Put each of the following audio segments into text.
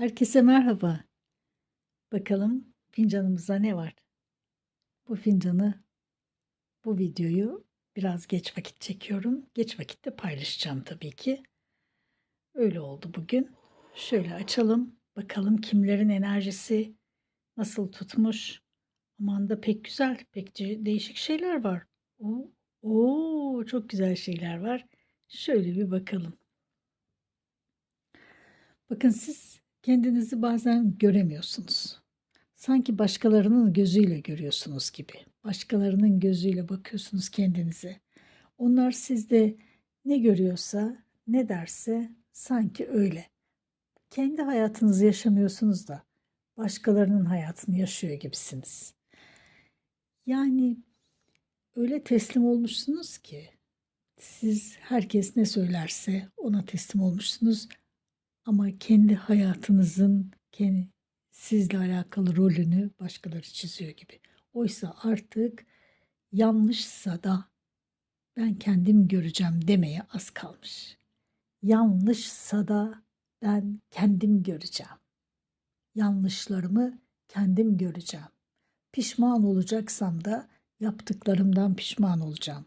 Herkese merhaba. Bakalım fincanımızda ne var? Bu fincanı, bu videoyu biraz geç vakit çekiyorum. Geç vakitte paylaşacağım tabii ki. Öyle oldu bugün. Şöyle açalım. Bakalım kimlerin enerjisi nasıl tutmuş. Aman da pek güzel, pek de- değişik şeyler var. Oo, oo, çok güzel şeyler var. Şöyle bir bakalım. Bakın siz kendinizi bazen göremiyorsunuz. Sanki başkalarının gözüyle görüyorsunuz gibi. Başkalarının gözüyle bakıyorsunuz kendinize. Onlar sizde ne görüyorsa, ne derse sanki öyle. Kendi hayatınızı yaşamıyorsunuz da başkalarının hayatını yaşıyor gibisiniz. Yani öyle teslim olmuşsunuz ki siz herkes ne söylerse ona teslim olmuşsunuz ama kendi hayatınızın kendi sizle alakalı rolünü başkaları çiziyor gibi. Oysa artık yanlışsa da ben kendim göreceğim demeye az kalmış. Yanlışsa da ben kendim göreceğim. Yanlışlarımı kendim göreceğim. Pişman olacaksam da yaptıklarımdan pişman olacağım.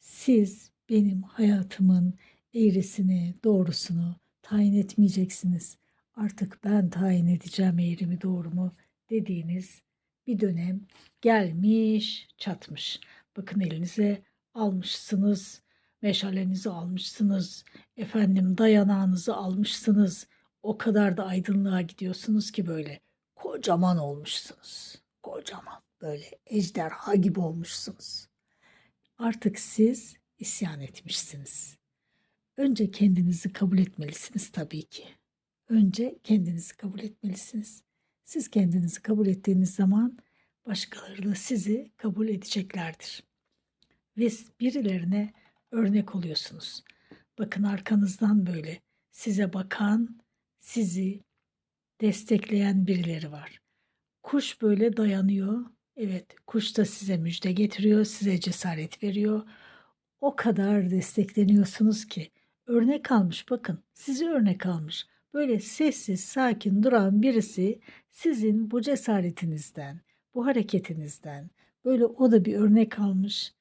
Siz benim hayatımın eğrisini, doğrusunu tayin etmeyeceksiniz. Artık ben tayin edeceğim eğrimi doğrumu dediğiniz bir dönem gelmiş, çatmış. Bakın elinize almışsınız, meşalenizi almışsınız, efendim dayanağınızı almışsınız. O kadar da aydınlığa gidiyorsunuz ki böyle kocaman olmuşsunuz. Kocaman böyle ejderha gibi olmuşsunuz. Artık siz isyan etmişsiniz. Önce kendinizi kabul etmelisiniz tabii ki. Önce kendinizi kabul etmelisiniz. Siz kendinizi kabul ettiğiniz zaman başkaları da sizi kabul edeceklerdir. Ve birilerine örnek oluyorsunuz. Bakın arkanızdan böyle size bakan, sizi destekleyen birileri var. Kuş böyle dayanıyor. Evet, kuş da size müjde getiriyor, size cesaret veriyor. O kadar destekleniyorsunuz ki örnek almış bakın sizi örnek almış. Böyle sessiz sakin duran birisi sizin bu cesaretinizden, bu hareketinizden böyle o da bir örnek almış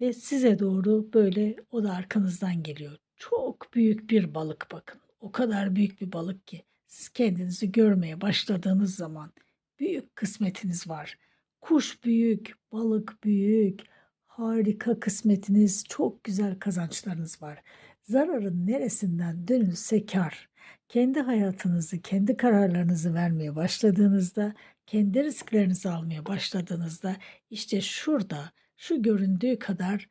ve size doğru böyle o da arkanızdan geliyor. Çok büyük bir balık bakın. O kadar büyük bir balık ki siz kendinizi görmeye başladığınız zaman büyük kısmetiniz var. Kuş büyük, balık büyük, harika kısmetiniz, çok güzel kazançlarınız var. Zararın neresinden dönülse kar. Kendi hayatınızı, kendi kararlarınızı vermeye başladığınızda, kendi risklerinizi almaya başladığınızda işte şurada şu göründüğü kadar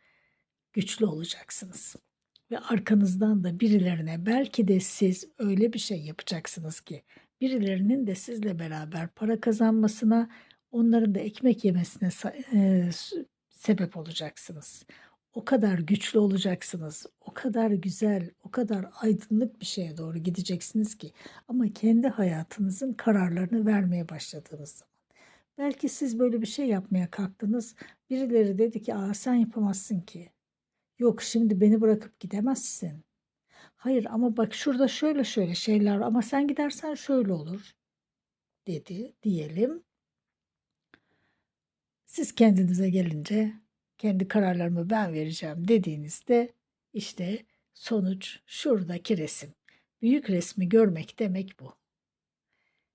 güçlü olacaksınız. Ve arkanızdan da birilerine belki de siz öyle bir şey yapacaksınız ki birilerinin de sizle beraber para kazanmasına, onların da ekmek yemesine sebep olacaksınız. O kadar güçlü olacaksınız. O kadar güzel, o kadar aydınlık bir şeye doğru gideceksiniz ki ama kendi hayatınızın kararlarını vermeye başladığınız zaman. Belki siz böyle bir şey yapmaya kalktınız. Birileri dedi ki, "Aa sen yapamazsın ki." Yok şimdi beni bırakıp gidemezsin. Hayır ama bak şurada şöyle şöyle şeyler ama sen gidersen şöyle olur dedi diyelim. Siz kendinize gelince kendi kararlarımı ben vereceğim dediğinizde işte sonuç şuradaki resim. Büyük resmi görmek demek bu.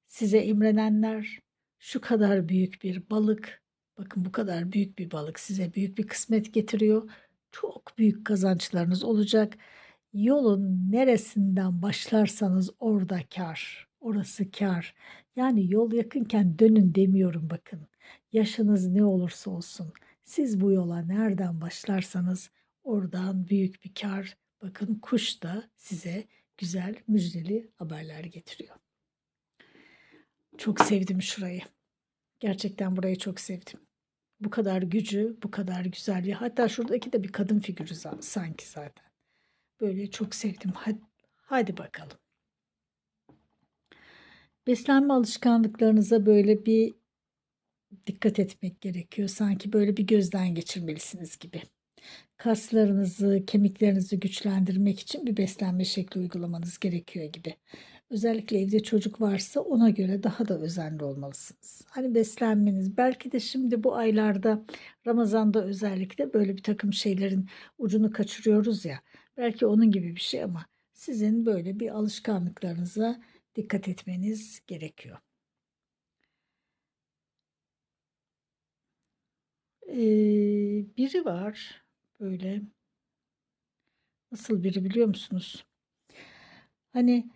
Size imrenenler şu kadar büyük bir balık, bakın bu kadar büyük bir balık size büyük bir kısmet getiriyor. Çok büyük kazançlarınız olacak. Yolun neresinden başlarsanız orada kar. Orası kar. Yani yol yakınken dönün demiyorum bakın. Yaşınız ne olursa olsun. Siz bu yola nereden başlarsanız oradan büyük bir kar. Bakın kuş da size güzel müjdeli haberler getiriyor. Çok sevdim şurayı. Gerçekten burayı çok sevdim. Bu kadar gücü, bu kadar güzelliği. Hatta şuradaki de bir kadın figürü sanki zaten. Böyle çok sevdim. Hadi, hadi bakalım. Beslenme alışkanlıklarınıza böyle bir dikkat etmek gerekiyor. Sanki böyle bir gözden geçirmelisiniz gibi. Kaslarınızı, kemiklerinizi güçlendirmek için bir beslenme şekli uygulamanız gerekiyor gibi. Özellikle evde çocuk varsa ona göre daha da özenli olmalısınız. Hani beslenmeniz belki de şimdi bu aylarda Ramazan'da özellikle böyle bir takım şeylerin ucunu kaçırıyoruz ya. Belki onun gibi bir şey ama sizin böyle bir alışkanlıklarınıza dikkat etmeniz gerekiyor. Biri var böyle nasıl biri biliyor musunuz? Hani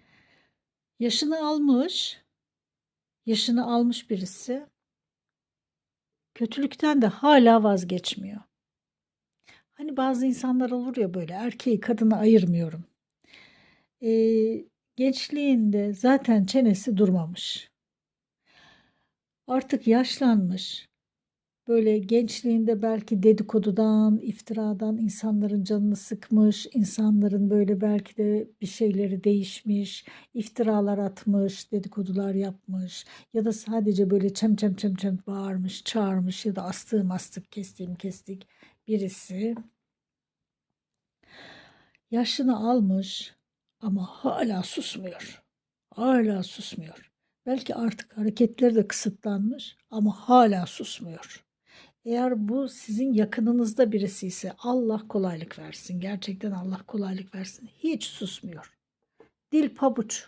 yaşını almış, yaşını almış birisi kötülükten de hala vazgeçmiyor. Hani bazı insanlar olur ya böyle erkeği kadını ayırmıyorum. Ee, gençliğinde zaten çenesi durmamış. Artık yaşlanmış. Böyle gençliğinde belki dedikodudan, iftiradan insanların canını sıkmış, insanların böyle belki de bir şeyleri değişmiş, iftiralar atmış, dedikodular yapmış ya da sadece böyle çem çem çem çem bağırmış, çağırmış ya da astığım astık, kestiğim kestik birisi yaşını almış ama hala susmuyor. Hala susmuyor. Belki artık hareketleri de kısıtlanmış ama hala susmuyor. Eğer bu sizin yakınınızda birisi ise Allah kolaylık versin. Gerçekten Allah kolaylık versin. Hiç susmuyor. Dil pabuç.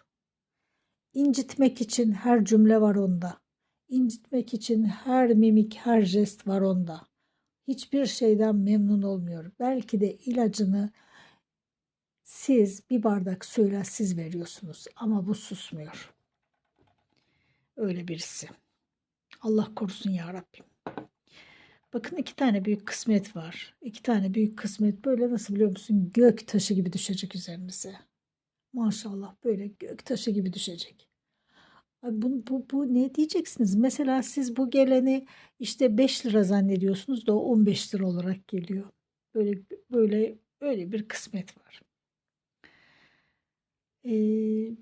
İncitmek için her cümle var onda. İncitmek için her mimik, her jest var onda. Hiçbir şeyden memnun olmuyor. Belki de ilacını siz bir bardak suyla siz veriyorsunuz ama bu susmuyor. Öyle birisi. Allah korusun ya Rabbim. Bakın iki tane büyük kısmet var. İki tane büyük kısmet böyle nasıl biliyor musun? Gök taşı gibi düşecek üzerinize. Maşallah böyle gök taşı gibi düşecek. Bu, bu, bu ne diyeceksiniz? Mesela siz bu geleni işte 5 lira zannediyorsunuz da o 15 lira olarak geliyor. Böyle böyle öyle bir kısmet var. Ee,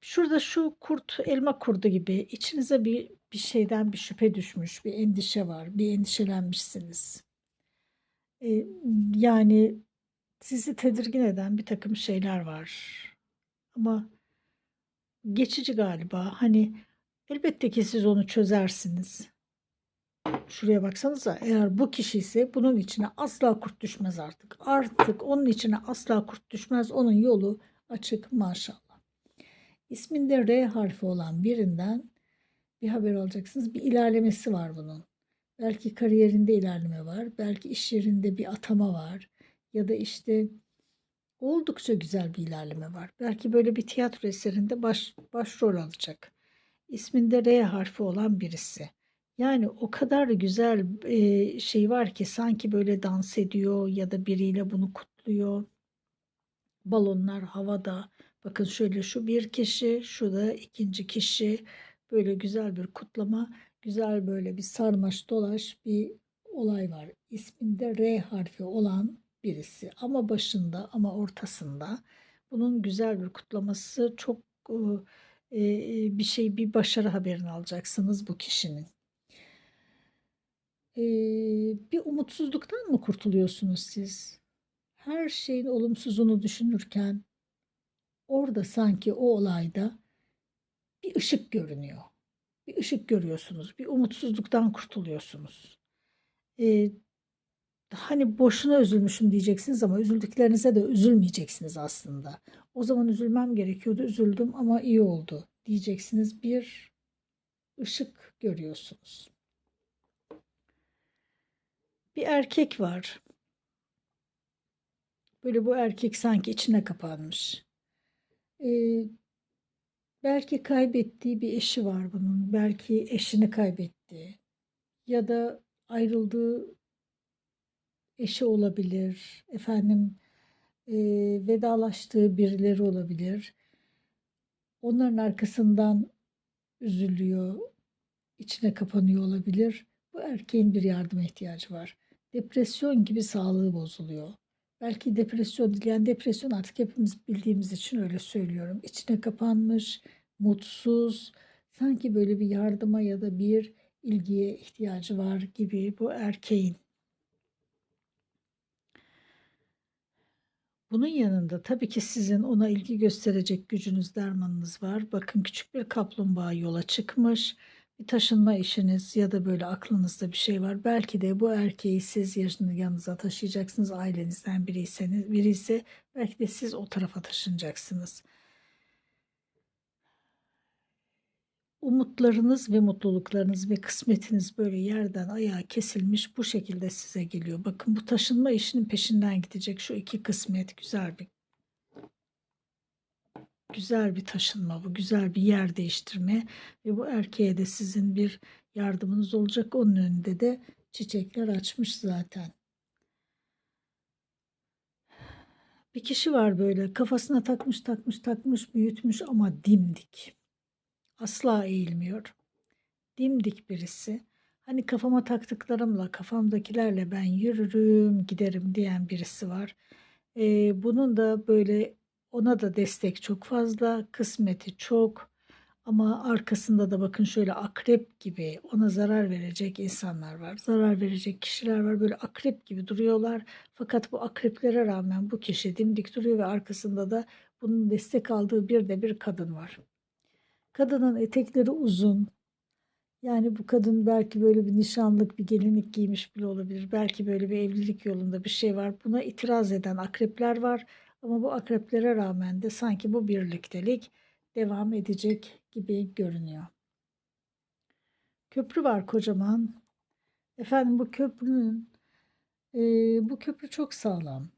şurada şu kurt, elma kurdu gibi içinize bir bir şeyden bir şüphe düşmüş, bir endişe var, bir endişelenmişsiniz. Ee, yani sizi tedirgin eden bir takım şeyler var. Ama geçici galiba. Hani elbette ki siz onu çözersiniz. Şuraya baksanıza eğer bu kişi ise bunun içine asla kurt düşmez artık. Artık onun içine asla kurt düşmez. Onun yolu açık maşallah. İsminde R harfi olan birinden bir haber alacaksınız. Bir ilerlemesi var bunun. Belki kariyerinde ilerleme var. Belki iş yerinde bir atama var. Ya da işte oldukça güzel bir ilerleme var. Belki böyle bir tiyatro eserinde baş, başrol alacak. İsminde R harfi olan birisi. Yani o kadar güzel e, şey var ki sanki böyle dans ediyor ya da biriyle bunu kutluyor balonlar havada. Bakın şöyle şu bir kişi, şu da ikinci kişi. Böyle güzel bir kutlama, güzel böyle bir sarmaş dolaş bir olay var. İsminde R harfi olan birisi ama başında ama ortasında. Bunun güzel bir kutlaması çok e, e, bir şey bir başarı haberini alacaksınız bu kişinin. E, bir umutsuzluktan mı kurtuluyorsunuz siz? her şeyin olumsuzunu düşünürken orada sanki o olayda bir ışık görünüyor. Bir ışık görüyorsunuz. Bir umutsuzluktan kurtuluyorsunuz. Ee, hani boşuna üzülmüşüm diyeceksiniz ama üzüldüklerinize de üzülmeyeceksiniz aslında. O zaman üzülmem gerekiyordu, üzüldüm ama iyi oldu diyeceksiniz. Bir ışık görüyorsunuz. Bir erkek var. Böyle bu erkek sanki içine kapanmış. Ee, belki kaybettiği bir eşi var bunun. Belki eşini kaybetti. Ya da ayrıldığı eşi olabilir. Efendim e, vedalaştığı birileri olabilir. Onların arkasından üzülüyor, içine kapanıyor olabilir. Bu erkeğin bir yardıma ihtiyacı var. Depresyon gibi sağlığı bozuluyor. Belki depresyon değil. Yani depresyon artık hepimiz bildiğimiz için öyle söylüyorum. İçine kapanmış, mutsuz, sanki böyle bir yardıma ya da bir ilgiye ihtiyacı var gibi bu erkeğin. Bunun yanında tabii ki sizin ona ilgi gösterecek gücünüz, dermanınız var. Bakın küçük bir kaplumbağa yola çıkmış. Bir taşınma işiniz ya da böyle aklınızda bir şey var. Belki de bu erkeği siz yanınıza taşıyacaksınız. Ailenizden biriyseniz, biri ise belki de siz o tarafa taşınacaksınız. Umutlarınız ve mutluluklarınız ve kısmetiniz böyle yerden ayağa kesilmiş bu şekilde size geliyor. Bakın bu taşınma işinin peşinden gidecek şu iki kısmet güzel bir güzel bir taşınma bu güzel bir yer değiştirme ve bu erkeğe de sizin bir yardımınız olacak onun önünde de çiçekler açmış zaten. Bir kişi var böyle kafasına takmış takmış takmış büyütmüş ama dimdik. Asla eğilmiyor. Dimdik birisi. Hani kafama taktıklarımla, kafamdakilerle ben yürürüm, giderim diyen birisi var. Ee, bunun da böyle ona da destek çok fazla, kısmeti çok. Ama arkasında da bakın şöyle akrep gibi ona zarar verecek insanlar var. Zarar verecek kişiler var. Böyle akrep gibi duruyorlar. Fakat bu akreplere rağmen bu kişi dimdik duruyor ve arkasında da bunun destek aldığı bir de bir kadın var. Kadının etekleri uzun. Yani bu kadın belki böyle bir nişanlık, bir gelinlik giymiş bile olabilir. Belki böyle bir evlilik yolunda bir şey var. Buna itiraz eden akrepler var. Ama bu akreplere rağmen de sanki bu birliktelik devam edecek gibi görünüyor. Köprü var kocaman. Efendim bu köprünün e, bu köprü çok sağlam.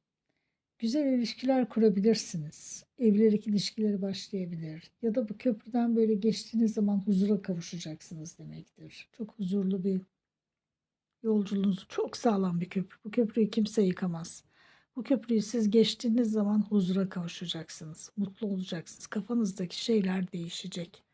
Güzel ilişkiler kurabilirsiniz. Evlilik ilişkileri başlayabilir. Ya da bu köprüden böyle geçtiğiniz zaman huzura kavuşacaksınız demektir. Çok huzurlu bir yolculuğunuz. Çok sağlam bir köprü. Bu köprüyü kimse yıkamaz. Bu köprüyü siz geçtiğiniz zaman huzura kavuşacaksınız. Mutlu olacaksınız. Kafanızdaki şeyler değişecek.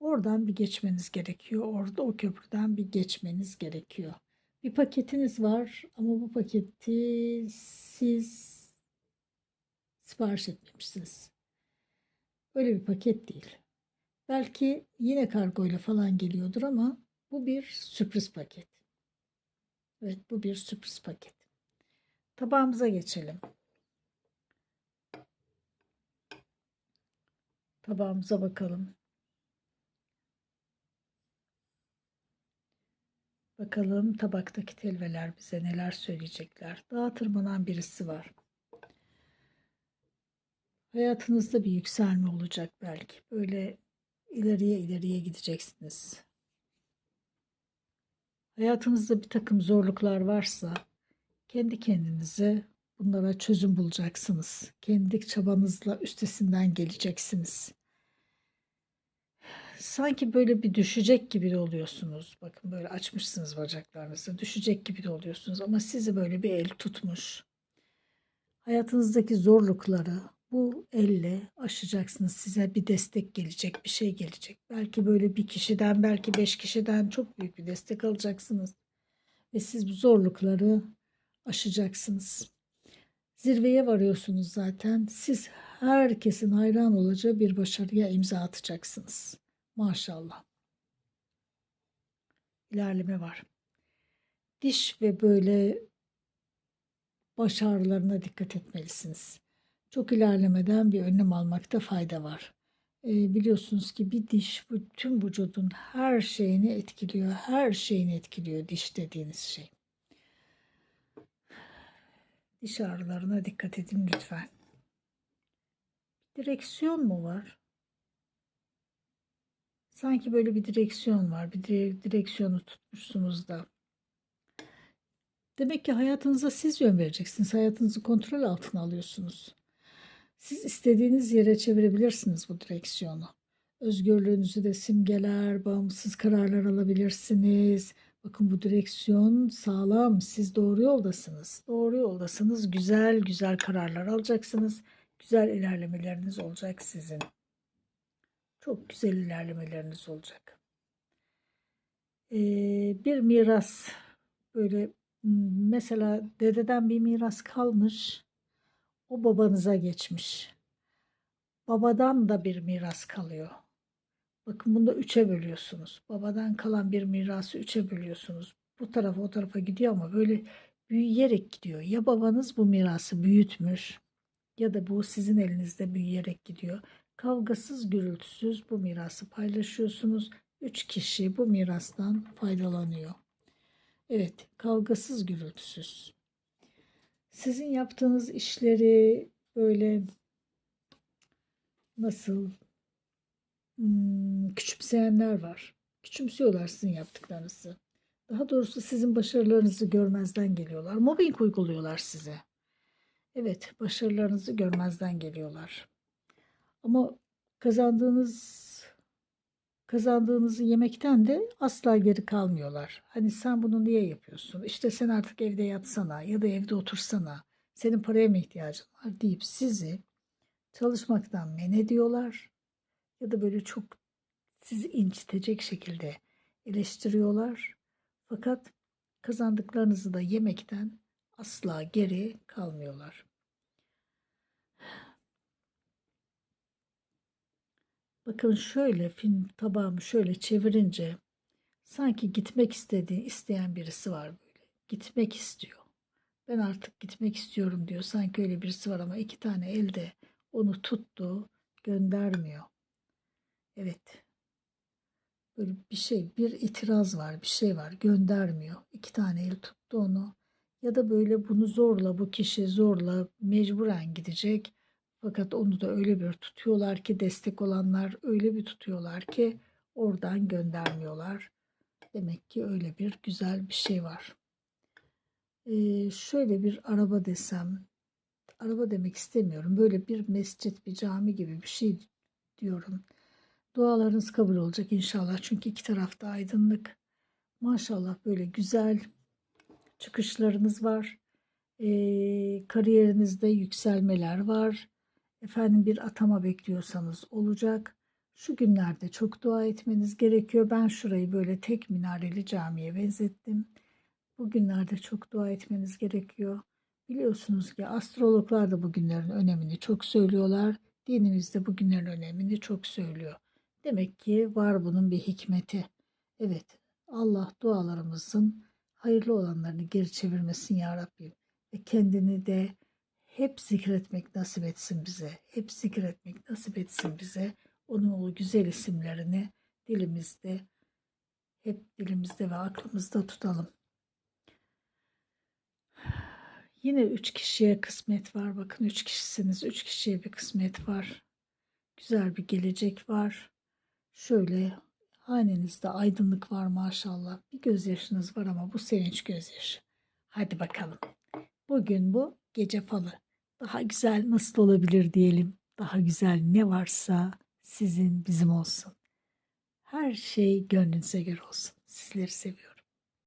Oradan bir geçmeniz gerekiyor. Orada o köprüden bir geçmeniz gerekiyor. Bir paketiniz var ama bu paketi siz sipariş etmemişsiniz. Öyle bir paket değil. Belki yine kargoyla falan geliyordur ama bu bir sürpriz paket. Evet bu bir sürpriz paket. Tabağımıza geçelim. Tabağımıza bakalım. Bakalım tabaktaki telveler bize neler söyleyecekler. Dağa tırmanan birisi var. Hayatınızda bir yükselme olacak belki. Böyle ileriye ileriye gideceksiniz. Hayatınızda bir takım zorluklar varsa kendi kendinize bunlara çözüm bulacaksınız. Kendi çabanızla üstesinden geleceksiniz. Sanki böyle bir düşecek gibi oluyorsunuz. Bakın böyle açmışsınız bacaklarınızı. Düşecek gibi de oluyorsunuz ama sizi böyle bir el tutmuş. Hayatınızdaki zorlukları, bu elle aşacaksınız. Size bir destek gelecek, bir şey gelecek. Belki böyle bir kişiden, belki beş kişiden çok büyük bir destek alacaksınız. Ve siz bu zorlukları aşacaksınız. Zirveye varıyorsunuz zaten. Siz herkesin hayran olacağı bir başarıya imza atacaksınız. Maşallah. İlerleme var. Diş ve böyle baş ağrılarına dikkat etmelisiniz çok ilerlemeden bir önlem almakta fayda var. E, biliyorsunuz ki bir diş bütün vücudun her şeyini etkiliyor. Her şeyini etkiliyor diş dediğiniz şey. Diş ağrılarına dikkat edin lütfen. Direksiyon mu var? Sanki böyle bir direksiyon var. Bir direksiyonu tutmuşsunuz da. Demek ki hayatınıza siz yön vereceksiniz. Hayatınızı kontrol altına alıyorsunuz. Siz istediğiniz yere çevirebilirsiniz bu direksiyonu. Özgürlüğünüzü de simgeler, bağımsız kararlar alabilirsiniz. Bakın bu direksiyon sağlam. Siz doğru yoldasınız. Doğru yoldasınız. Güzel güzel kararlar alacaksınız. Güzel ilerlemeleriniz olacak sizin. Çok güzel ilerlemeleriniz olacak. Ee, bir miras böyle mesela dededen bir miras kalmış o babanıza geçmiş. Babadan da bir miras kalıyor. Bakın bunu da üçe bölüyorsunuz. Babadan kalan bir mirası üçe bölüyorsunuz. Bu tarafa o tarafa gidiyor ama böyle büyüyerek gidiyor. Ya babanız bu mirası büyütmüş ya da bu sizin elinizde büyüyerek gidiyor. Kavgasız, gürültüsüz bu mirası paylaşıyorsunuz. Üç kişi bu mirastan faydalanıyor. Evet, kavgasız, gürültüsüz. Sizin yaptığınız işleri böyle nasıl hmm, küçümseyenler var. Küçümsüyorlar sizin yaptıklarınızı. Daha doğrusu sizin başarılarınızı görmezden geliyorlar. Mobbing uyguluyorlar size. Evet, başarılarınızı görmezden geliyorlar. Ama kazandığınız kazandığınızı yemekten de asla geri kalmıyorlar. Hani sen bunu niye yapıyorsun? İşte sen artık evde yatsana ya da evde otursana. Senin paraya mı ihtiyacın var deyip sizi çalışmaktan men ediyorlar. Ya da böyle çok sizi incitecek şekilde eleştiriyorlar. Fakat kazandıklarınızı da yemekten asla geri kalmıyorlar. Bakın şöyle film tabağımı şöyle çevirince sanki gitmek istediği isteyen birisi var böyle. Gitmek istiyor. Ben artık gitmek istiyorum diyor. Sanki öyle birisi var ama iki tane elde onu tuttu, göndermiyor. Evet. Böyle bir şey, bir itiraz var, bir şey var, göndermiyor. İki tane el tuttu onu. Ya da böyle bunu zorla, bu kişi zorla mecburen gidecek. Fakat onu da öyle bir tutuyorlar ki destek olanlar öyle bir tutuyorlar ki oradan göndermiyorlar. Demek ki öyle bir güzel bir şey var. Ee, şöyle bir araba desem, araba demek istemiyorum. Böyle bir mescit, bir cami gibi bir şey diyorum. Dualarınız kabul olacak inşallah. Çünkü iki tarafta aydınlık. Maşallah böyle güzel çıkışlarınız var. Ee, kariyerinizde yükselmeler var. Efendim bir atama bekliyorsanız olacak. Şu günlerde çok dua etmeniz gerekiyor. Ben şurayı böyle tek minareli camiye benzettim. Bugünlerde çok dua etmeniz gerekiyor. Biliyorsunuz ki astrologlar da bugünlerin önemini çok söylüyorlar. Dinimiz de bugünlerin önemini çok söylüyor. Demek ki var bunun bir hikmeti. Evet Allah dualarımızın hayırlı olanlarını geri çevirmesin ya Rabbim. Ve kendini de hep zikretmek nasip etsin bize. Hep zikretmek nasip etsin bize. Onun o güzel isimlerini dilimizde, hep dilimizde ve aklımızda tutalım. Yine üç kişiye kısmet var. Bakın üç kişisiniz. Üç kişiye bir kısmet var. Güzel bir gelecek var. Şöyle hanenizde aydınlık var maşallah. Bir gözyaşınız var ama bu sevinç gözyaşı. Hadi bakalım. Bugün bu gece falı. Daha güzel nasıl olabilir diyelim. Daha güzel ne varsa sizin bizim olsun. Her şey gönlünüze göre olsun. Sizleri seviyorum.